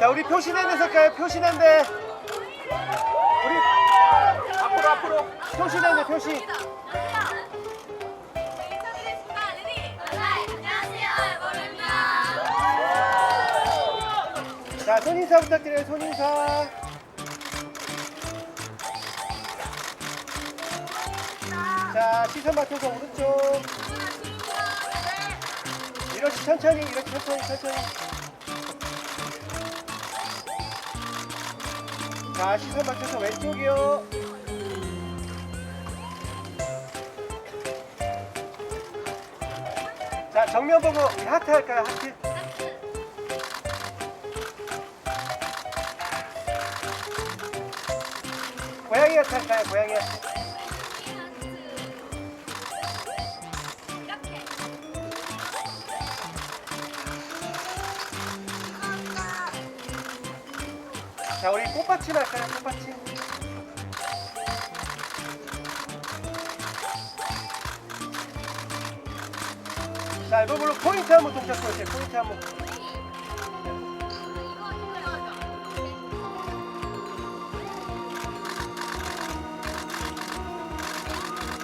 자, 우리 표시랜드 쓸까요? 표시랜드. 우리 앞으로 앞으로 표시랜드 표시. 자, 손인사 부탁드려요. 손인사. 자, 시선 맞춰서 오른쪽. 이렇게 천천히, 이렇게 천천히, 천천히. 자, 시선 맞춰서 왼쪽이요. 자, 정면 보고 하트 할까요? 하트. 고양이 하트 할까요? 고양이 하트. 자, 우리 꽃받침 할까요? 꽃받침. 자, 이거로 포인트 한번 동작 보여주세요. 포인트 한번.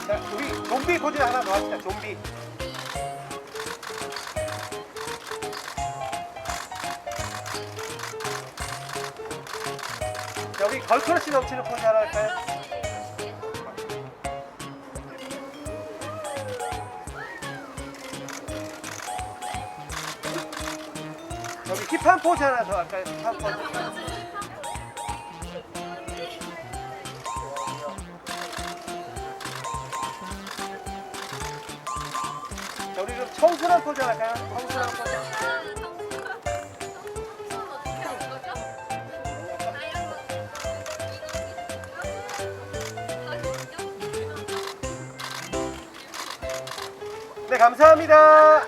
자, 우리 좀비 포즈 하나 더 합시다. 좀비. 자, 우리 걸크러쉬 넘치는 포즈 하나 할까요? 여기 힙한 포즈 하나 더 할까요? 힙한 포즈. 자, 우리 그럼 청순한 포즈 할까요? 청순한 포즈. 네, 감사합니다.